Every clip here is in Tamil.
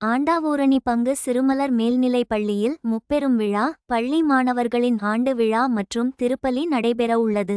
ஆண்டாவூரணி பங்கு சிறுமலர் மேல்நிலைப் பள்ளியில் முப்பெரும் விழா பள்ளி மாணவர்களின் ஆண்டு விழா மற்றும் திருப்பலி நடைபெறவுள்ளது.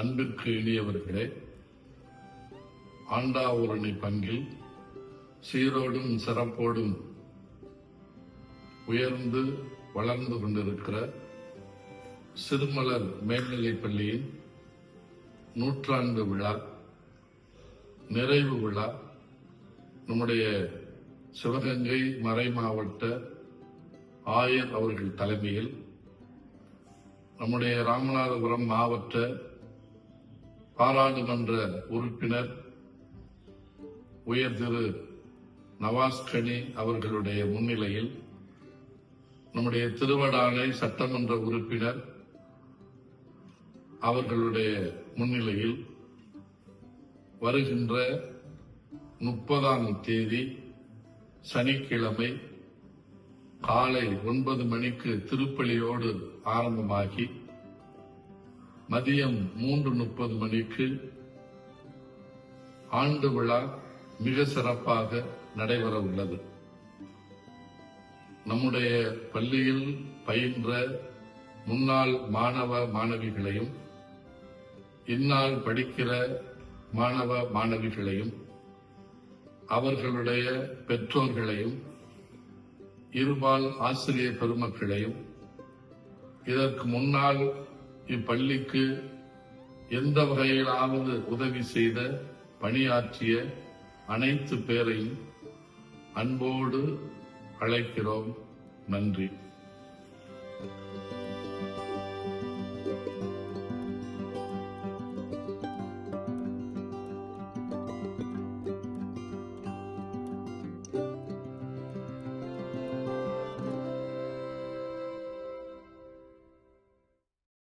அன்பிற்கு இனியவர்களே ஆண்டாவூரணி பங்கில் சீரோடும் சிறப்போடும் உயர்ந்து வளர்ந்து கொண்டிருக்கிற சிறுமலர் மேல்நிலைப் பள்ளியின் நூற்றாண்டு விழா நிறைவு விழா நம்முடைய சிவகங்கை மறை மாவட்ட ஆயர் அவர்கள் தலைமையில் நம்முடைய ராமநாதபுரம் மாவட்ட பாராளுமன்ற உறுப்பினர் உயர் திரு நவாஸ் கனி அவர்களுடைய முன்னிலையில் நம்முடைய திருவடாலை சட்டமன்ற உறுப்பினர் அவர்களுடைய முன்னிலையில் வருகின்ற முப்பதாம் தேதி சனிக்கிழமை காலை ஒன்பது மணிக்கு திருப்பலியோடு ஆரம்பமாகி மதியம் மூன்று முப்பது மணிக்கு ஆண்டு விழா மிக சிறப்பாக நடைபெற உள்ளது. நம்முடைய பள்ளியில் பயின்ற முன்னாள் மாணவ மாணவிகளையும் இந்நாள் படிக்கிற மாணவ மாணவிகளையும் அவர்களுடைய பெற்றோர்களையும் இருபால் ஆசிரியர் பெருமக்களையும் இதற்கு முன்னால் இப்பள்ளிக்கு எந்த வகையிலாவது உதவி செய்த பணியாற்றிய அனைத்து பேரையும் அன்போடு அழைக்கிறோம். நன்றி.